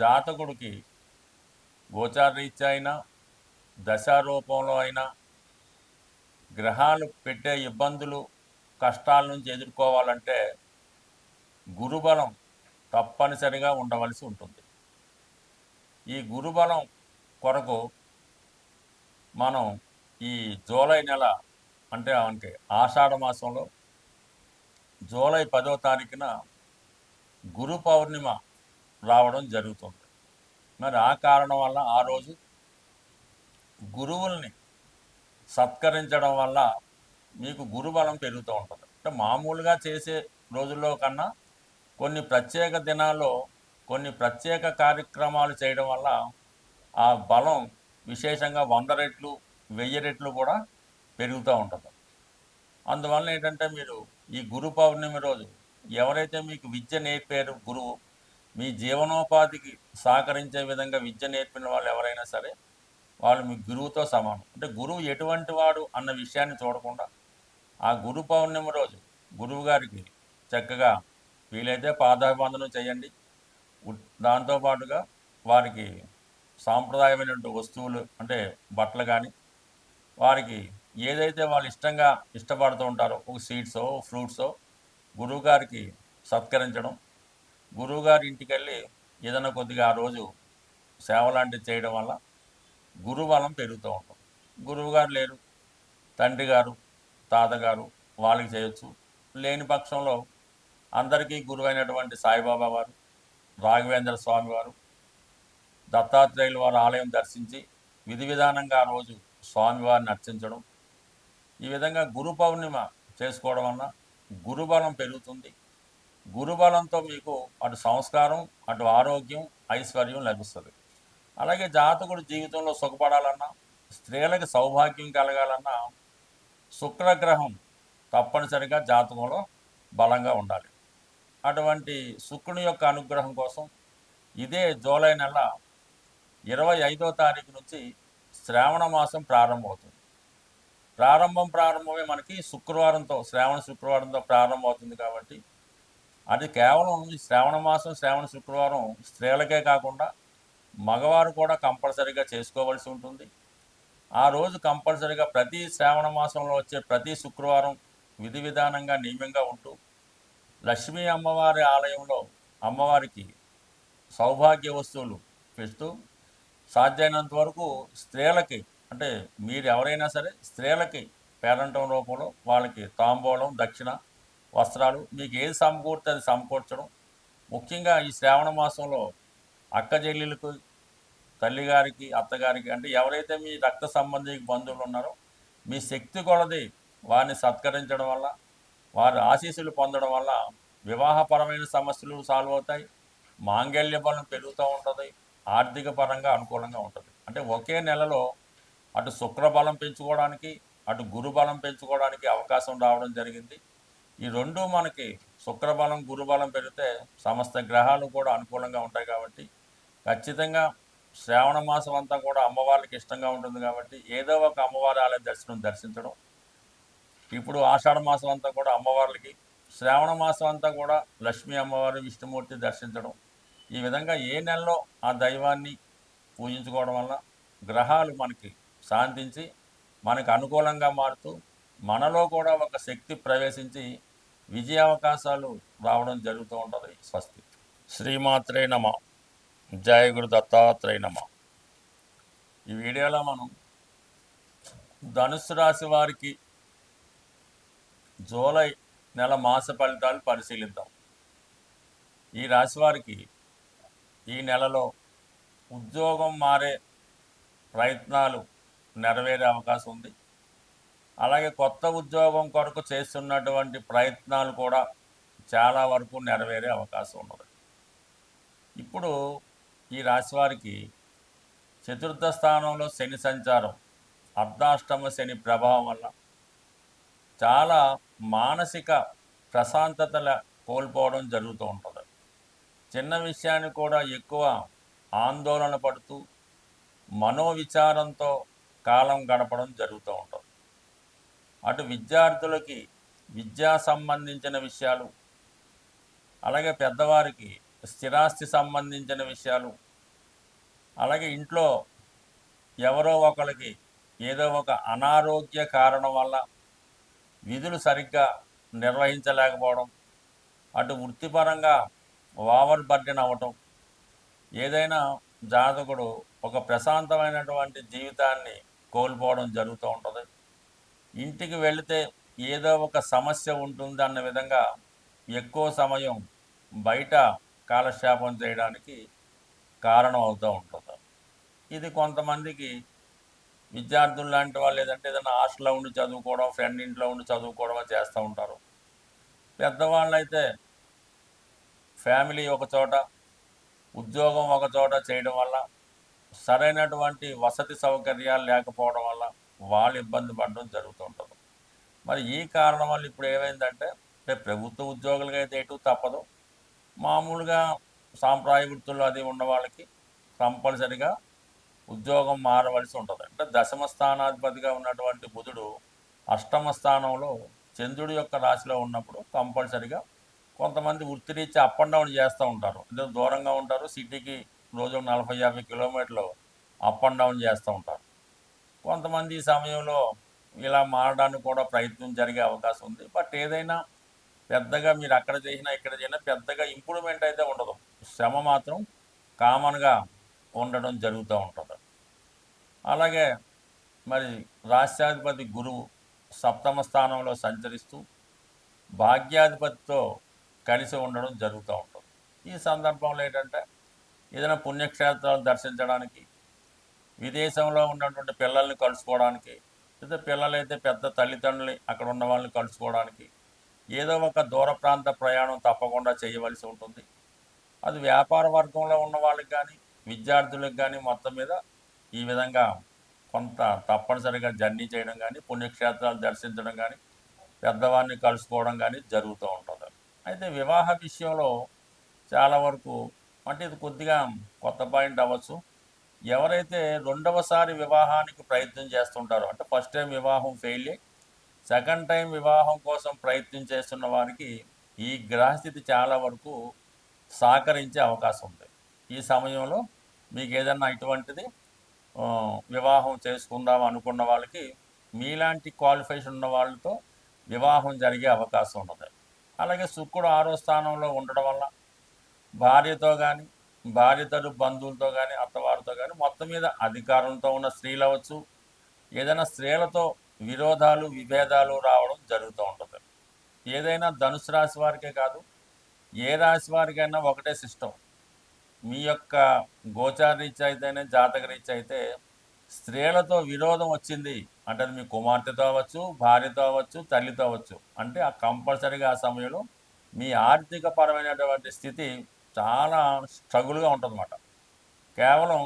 జాతకుడికి గోచారరీత్యా అయినా దశారూపంలో అయినా గ్రహాలు పెట్టే ఇబ్బందులు కష్టాల నుంచి ఎదుర్కోవాలంటే గురుబలం తప్పనిసరిగా ఉండవలసి ఉంటుంది. ఈ గురుబలం కొరకు మనం ఈ జూలై నెల అంటే అంటే ఆషాఢ మాసంలో జూలై పదో తారీఖున గురు పౌర్ణిమ రావడం జరుగుతుంది. మరి ఆ కారణం వల్ల ఆ రోజు గురువుల్ని సత్కరించడం వల్ల మీకు గురుబలం పెరుగుతూ ఉంటుంది. అంటే మామూలుగా చేసే రోజుల్లో కన్నా కొన్ని ప్రత్యేక దినాల్లో కొన్ని ప్రత్యేక కార్యక్రమాలు చేయడం వల్ల ఆ బలం విశేషంగా వంద రెట్లు వెయ్యి రెట్లు కూడా పెరుగుతూ ఉంటుంది. అందువల్ల ఏంటంటే మీరు ఈ గురు పౌర్ణమి రోజు ఎవరైతే మీకు విద్య నేర్పారు గురువు మీ జీవనోపాధికి సహకరించే విధంగా విద్య నేర్పిన వాళ్ళు ఎవరైనా సరే వాళ్ళు మీ గురువుతో సమానం. అంటే గురువు ఎటువంటి వాడు అన్న విషయాన్ని చూడకుండా ఆ గురు పౌర్ణమి రోజు గురువు గారికి చక్కగా వీలైతే పాదాభివందనం చేయండి. దాంతోపాటుగా వారికి సాంప్రదాయమైనటువంటి వస్తువులు అంటే బట్టలు కానీ వారికి ఏదైతే వాళ్ళు ఇష్టంగా ఇష్టపడుతూ ఉంటారో ఒక సీడ్సో ఫ్రూట్సో గురువుగారికి సత్కరించడం గురువుగారి ఇంటికి వెళ్ళి ఏదైనా కొద్దిగా ఆ రోజు సేవ లాంటివి చేయడం వల్ల గురుబలం పెరుగుతూ ఉంటుంది. గురువుగారు లేరు తండ్రి గారు తాతగారు వాళ్ళకి చేయొచ్చు. లేని పక్షంలో అందరికీ గురువైనటువంటి సాయిబాబా వారు రాఘవేంద్ర స్వామి వారు దత్తాత్రేయుల వారి ఆలయం దర్శించి విధి విధానంగా ఆ రోజు స్వామివారిని అర్చించడం. ఈ విధంగా గురు పౌర్ణిమ చేసుకోవడం వలన గురుబలం పెరుగుతుంది. గురుబలంతో మీకు అటు సంస్కారం అటు ఆరోగ్యం ఐశ్వర్యం లభిస్తుంది. అలాగే జాతకుడు జీవితంలో సుఖపడాలన్నా స్త్రీలకు సౌభాగ్యం కలగాలన్నా శుక్రగ్రహం తప్పనిసరిగా జాతకంలో బలంగా ఉండాలి. అటువంటి శుక్రుని యొక్క అనుగ్రహం కోసం ఇదే జూలై నెల ఇరవై ఐదో తారీఖు నుంచి శ్రావణ మాసం ప్రారంభమవుతుంది. ప్రారంభం ప్రారంభమే మనకి శుక్రవారంతో శ్రావణ శుక్రవారంతో ప్రారంభమవుతుంది కాబట్టి అది కేవలం శ్రావణ మాసం శ్రావణ శుక్రవారం స్త్రీలకే కాకుండా మగవారు కూడా కంపల్సరీగా చేసుకోవాల్సి ఉంటుంది. ఆ రోజు కంపల్సరీగా ప్రతి శ్రావణ మాసంలో వచ్చే ప్రతి శుక్రవారం విధి విధానంగా నియమంగా ఉంటూ లక్ష్మీ అమ్మవారి ఆలయంలో అమ్మవారికి సౌభాగ్య వస్తువులు పెడుతూ సాధ్యమైనంత వరకు స్త్రీలకి అంటే మీరు ఎవరైనా సరే స్త్రీలకి పేరంటం రూపంలో వాళ్ళకి తాంబూలం దక్షిణ వస్త్రాలు మీకు ఏది సమకూర్తే అది సమకూర్చడం. ముఖ్యంగా ఈ శ్రావణ మాసంలో అక్క చెల్లెలకు తల్లిగారికి అత్తగారికి అంటే ఎవరైతే మీ రక్త సంబంధి బంధువులు ఉన్నారో మీ శక్తి కొలది వారిని సత్కరించడం వల్ల వారి ఆశీస్సులు పొందడం వల్ల వివాహపరమైన సమస్యలు సాల్వ్ అవుతాయి. మాంగళ్య బలం పెరుగుతూ ఉంటుంది. ఆర్థిక పరంగా అనుకూలంగా ఉంటుంది. అంటే ఒకే నెలలో అటు శుక్రబలం పెంచుకోవడానికి అటు గురుబలం పెంచుకోవడానికి అవకాశం రావడం జరిగింది. ఈ రెండు మనకి శుక్రబలం గురుబలం పెరిగితే సమస్త గ్రహాలు కూడా అనుకూలంగా ఉంటాయి కాబట్టి ఖచ్చితంగా శ్రావణ మాసం అంతా కూడా అమ్మవారికి ఇష్టంగా ఉంటుంది కాబట్టి ఏదో ఒక అమ్మవారి ఆలయ దర్శనం దర్శించడం. ఇప్పుడు ఆషాఢ మాసం అంతా కూడా అమ్మవార్లకి శ్రావణ మాసం అంతా కూడా లక్ష్మీ అమ్మవారి విష్ణుమూర్తి దర్శించడం. ఈ విధంగా ఏ నెలలో ఆ దైవాన్ని పూజించుకోవడం వల్ల గ్రహాలు మనకి శాంతించి మనకు అనుకూలంగా మారుతూ మనలో కూడా ఒక శక్తి ప్రవేశించి విజయ అవకాశాలు రావడం జరుగుతూ ఉంటుంది స్వస్తి. శ్రీమాత్రే నమ. జయ గురు దత్తాత్రేయ నమ. ఈ వీడియోలో మనం ధనుసు రాశి వారికి జూలై నెల మాస ఫలితాలు పరిశీలిద్దాం. ఈ రాశి వారికి ఈ నెలలో ఉద్యోగం మారే ప్రయత్నాలు నెరవేరే అవకాశం ఉంది. అలాగే కొత్త ఉద్యోగం కొరకు చేస్తున్నటువంటి ప్రయత్నాలు కూడా చాలా వరకు నెరవేరే అవకాశం ఉన్నది. ఇప్పుడు ఈ రాశి వారికి చతుర్థ స్థానంలో శని సంచారం అర్ధాష్టమ శని ప్రభావం వల్ల చాలా మానసిక ప్రశాంతతల కోల్పోవడం జరుగుతూ ఉంటుంది. చిన్న విషయాన్ని కూడా ఎక్కువ ఆందోళన పడుతూ మనోవిచారంతో కాలం గడపడం జరుగుతూ ఉంటుంది. అటు విద్యార్థులకి విద్యా సంబంధించిన విషయాలు అలాగే పెద్దవారికి స్థిరాస్తి సంబంధించిన విషయాలు అలాగే ఇంట్లో ఎవరో ఒకరికి ఏదో ఒక అనారోగ్య కారణం వల్ల విధులు సరిగ్గా నిర్వహించలేకపోవడం అటు వృత్తిపరంగా ఓవర్ బర్డెన్ అవ్వటం ఏదైనా జాతకుడు ఒక ప్రశాంతమైనటువంటి జీవితాన్ని కోల్పోవడం జరుగుతూ ఉంటుంది. ఇంటికి వెళితే ఏదో ఒక సమస్య ఉంటుంది అన్న విధంగా ఎక్కువ సమయం బయట కాలక్షేపం చేయడానికి కారణం అవుతూ ఉంటుంది. ఇది కొంతమందికి విద్యార్థులు లాంటి వాళ్ళు ఏదంటే ఏదైనా హాస్టల్లో ఉండి చదువుకోవడం ఫ్రెండ్ ఇంట్లో ఉండి చదువుకోవడం చేస్తూ ఉంటారు. పెద్దవాళ్ళు అయితే ఫ్యామిలీ ఒక చోట ఉద్యోగం ఒక చోట చేయడం వల్ల సరైనటువంటి వసతి సౌకర్యాలు లేకపోవడం వల్ల వాళ్ళు ఇబ్బంది పడడం జరుగుతుంటుంది మరి ఈ కారణం వల్ల ఇప్పుడు ఏమైందంటే అంటే ప్రభుత్వ ఉద్యోగులకి అయితే ఎటు తప్పదు. మామూలుగా సాంప్రదాయ వృత్తుల్లో అది ఉన్న వాళ్ళకి కంపల్సరిగా ఉద్యోగం మారవలసి ఉంటుంది. అంటే దశమ స్థానాధిపతిగా ఉన్నటువంటి బుధుడు అష్టమ స్థానంలో చంద్రుడి యొక్క రాశిలో ఉన్నప్పుడు కంపల్సరిగా కొంతమంది వృత్తిరీత్యా అప్ అండ్ డౌన్ చేస్తూ ఉంటారు. అంటే దూరంగా ఉంటారు సిటీకి రోజు నలభై యాభై కిలోమీటర్లు అప్ అండ్ డౌన్ చేస్తూ ఉంటారు. కొంతమంది ఈ సమయంలో ఇలా మారడానికి కూడా ప్రయత్నం జరిగే అవకాశం ఉంది. బట్ ఏదైనా పెద్దగా మీరు అక్కడ చేసినా ఇక్కడ చేసినా పెద్దగా ఇంప్రూవ్మెంట్ అయితే ఉండదు. శ్రమ మాత్రం కామన్గా ఉండడం జరుగుతూ ఉంటుంది. అలాగే మరి రాష్ట్రాధిపతి గురువు సప్తమ స్థానంలో సంచరిస్తూ భాగ్యాధిపతితో కలిసి ఉండడం జరుగుతూ ఉంటుంది. ఈ సందర్భంలో ఏంటంటే ఏదైనా పుణ్యక్షేత్రాలు దర్శించడానికి విదేశంలో ఉన్నటువంటి పిల్లల్ని కలుసుకోవడానికి లేదా పిల్లలైతే పెద్ద తల్లిదండ్రులు అక్కడ ఉన్న వాళ్ళని కలుసుకోవడానికి ఏదో ఒక దూర ప్రాంత ప్రయాణం తప్పకుండా చేయవలసి ఉంటుంది. అది వ్యాపార వర్గంలో ఉన్న వాళ్ళకి కానీ విద్యార్థులకు కానీ మొత్తం మీద ఈ విధంగా కొంత తప్పనిసరిగా జర్నీ చేయడం కానీ పుణ్యక్షేత్రాలు దర్శించడం కానీ పెద్దవారిని కలుసుకోవడం కానీ జరుగుతూ ఉంటుంది. అయితే వివాహ విషయంలో చాలా వరకు అంటే ఇది కొద్దిగా కొత్త పాయింట్ అవ్వచ్చు. ఎవరైతే రెండవసారి వివాహానికి ప్రయత్నం చేస్తుంటారో అంటే ఫస్ట్ టైం వివాహం ఫెయిల్ సెకండ్ టైం వివాహం కోసం ప్రయత్నం చేస్తున్న వారికి ఈ గ్రహస్థితి చాలా వరకు సహకరించే అవకాశం ఉంది. ఈ సమయంలో మీకు ఏదన్నా ఇటువంటిది వివాహం చేసుకుందాం అనుకున్న వాళ్ళకి మీలాంటి క్వాలిఫికేషన్ ఉన్న వాళ్ళతో వివాహం జరిగే అవకాశం ఉన్నది. అలాగే శుక్రుడు ఆరో స్థానంలో ఉండడం వల్ల భార్యతో కానీ భార్యతరు బంధువులతో కానీ అత్తవారితో కానీ మొత్తం మీద అధికారంతో ఉన్న స్త్రీలు అవ్వచ్చు. ఏదైనా స్త్రీలతో విరోధాలు విభేదాలు రావడం జరుగుతూ ఉంటుంది. ఏదైనా ధనుసు రాశి వారికే కాదు ఏ రాశి వారికైనా ఒకటే సిస్టమ్ మీ యొక్క గోచార రీత్యా అయితేనే జాతక రీత్యా అయితే స్త్రీలతో విరోధం వచ్చింది అంటే అది మీ కుమార్తెతో అవ్వచ్చు భార్యతో అవ్వచ్చు తల్లితో అవ్వచ్చు. అంటే ఆ కంపల్సరీగా ఆ సమయంలో మీ ఆర్థిక పరమైనటువంటి స్థితి చాలా స్ట్రగుల్గా ఉంటుందన్నమాట. కేవలం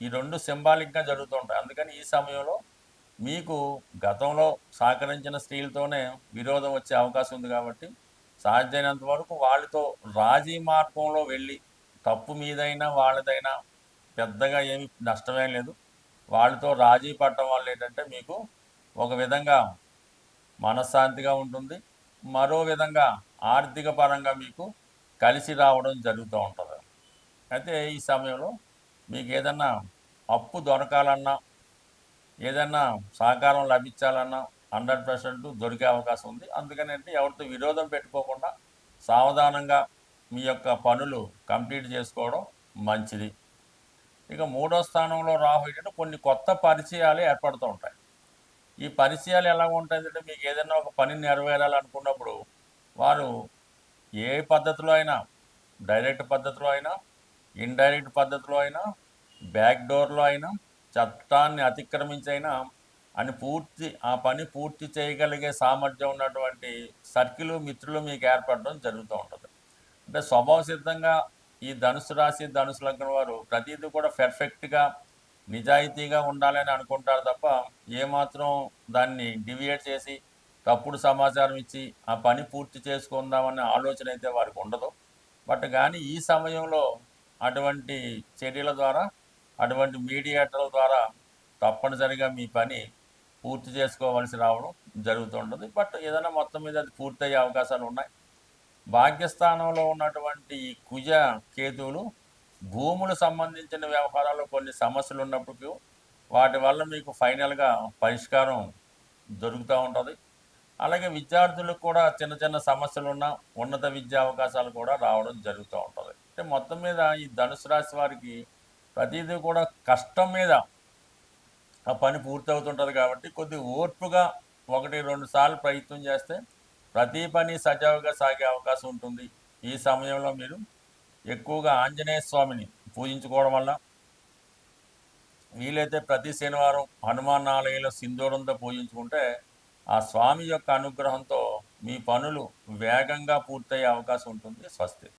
ఈ రెండు సింబాలిక్గా జరుగుతూ ఉంటాయి. అందుకని ఈ సమయంలో మీకు గతంలో సహకరించిన స్త్రీలతోనే విరోధం వచ్చే అవకాశం ఉంది కాబట్టి సాధ్యమైనంత వరకు వాళ్ళతో రాజీ మార్గంలో వెళ్ళి తప్పు మీదైనా వాళ్ళదైనా పెద్దగా ఏమి నష్టమేం లేదు. వాళ్ళతో రాజీ పడటం వల్ల ఏంటంటే మీకు ఒక విధంగా మనశ్శాంతిగా ఉంటుంది. మరో విధంగా ఆర్థిక పరంగా మీకు కలిసి రావడం జరుగుతూ ఉంటుంది. అయితే ఈ సమయంలో మీకు ఏదన్నా అప్పు దొరకాలన్నా ఏదన్నా సహకారం లభించాలన్నా హండ్రెడ్ పర్సెంట్ దొరికే అవకాశం ఉంది. అందుకని అంటే ఎవరితో విరోధం పెట్టుకోకుండా సావధానంగా మీ యొక్క పనులు కంప్లీట్ చేసుకోవడం మంచిది. ఇక మూడో స్థానంలో రాహు ఏంటంటే కొన్ని కొత్త పరిచయాలు ఏర్పడుతూ ఉంటాయి. ఈ పరిచయాలు ఎలా ఉంటాయంటే మీకు ఏదైనా ఒక పని నెరవేరాలనుకున్నప్పుడు వారు ఏ పద్ధతిలో అయినా డైరెక్ట్ పద్ధతిలో అయినా ఇండైరెక్ట్ పద్ధతిలో అయినా బ్యాక్ డోర్లో అయినా చట్టాన్ని అతిక్రమించైనా అని పూర్తి ఆ పని పూర్తి చేయగలిగే సామర్థ్యం ఉన్నటువంటి సర్కిలు మిత్రులు మీకు ఏర్పడడం జరుగుతూ ఉంటుంది. అంటే స్వభావ సిద్ధంగా ఈ ధనుసు రాశి ధనుసు లగ్నం వారు ప్రతిదీ కూడా పెర్ఫెక్ట్గా నిజాయితీగా ఉండాలని అనుకుంటారు తప్ప ఏమాత్రం దాన్ని డివియేట్ చేసి తప్పుడు సమాచారం ఇచ్చి ఆ పని పూర్తి చేసుకుందామనే ఆలోచన అయితే వారికి ఉండదు. బట్ కానీ ఈ సమయంలో అటువంటి చర్యల ద్వారా అటువంటి మీడియేటర్ల ద్వారా తప్పనిసరిగా మీ పని పూర్తి చేసుకోవాల్సి రావడం జరుగుతుంటుంది. బట్ ఏదైనా మొత్తం మీద అది పూర్తయ్యే అవకాశాలు ఉన్నాయి. భాగ్యస్థానంలో ఉన్నటువంటి ఈ కుజ కేతువులు భూములు సంబంధించిన వ్యవహారాల్లో కొన్ని సమస్యలు ఉన్నప్పటికీ వాటి వల్ల మీకు ఫైనల్గా పరిష్కారం దొరుకుతూ ఉంటుంది. అలాగే విద్యార్థులకు కూడా చిన్న చిన్న సమస్యలు ఉన్న ఉన్నత విద్యా అవకాశాలు కూడా రావడం జరుగుతూ ఉంటుంది. అంటే మొత్తం మీద ఈ ధనుసు రాశి వారికి ప్రతిదీ కూడా కష్టం మీద ఆ పని పూర్తవుతుంటుంది కాబట్టి కొద్ది ఓర్పుగా ఒకటి రెండు సార్లు ప్రయత్నం చేస్తే ప్రతి పని సజావుగా సాగే అవకాశం ఉంటుంది. ఈ సమయంలో మీరు ఎక్కువగా ఆంజనేయ స్వామిని పూజించుకోవడం వల్ల వీలైతే ప్రతి శనివారం హనుమాన్ ఆలయంలో సింధూరంతో పూజించుకుంటే ఆ స్వామి యొక్క అనుగ్రహంతో మీ పనులు వేగంగా పూర్తయ్యే అవకాశం ఉంటుంది. స్వస్తి.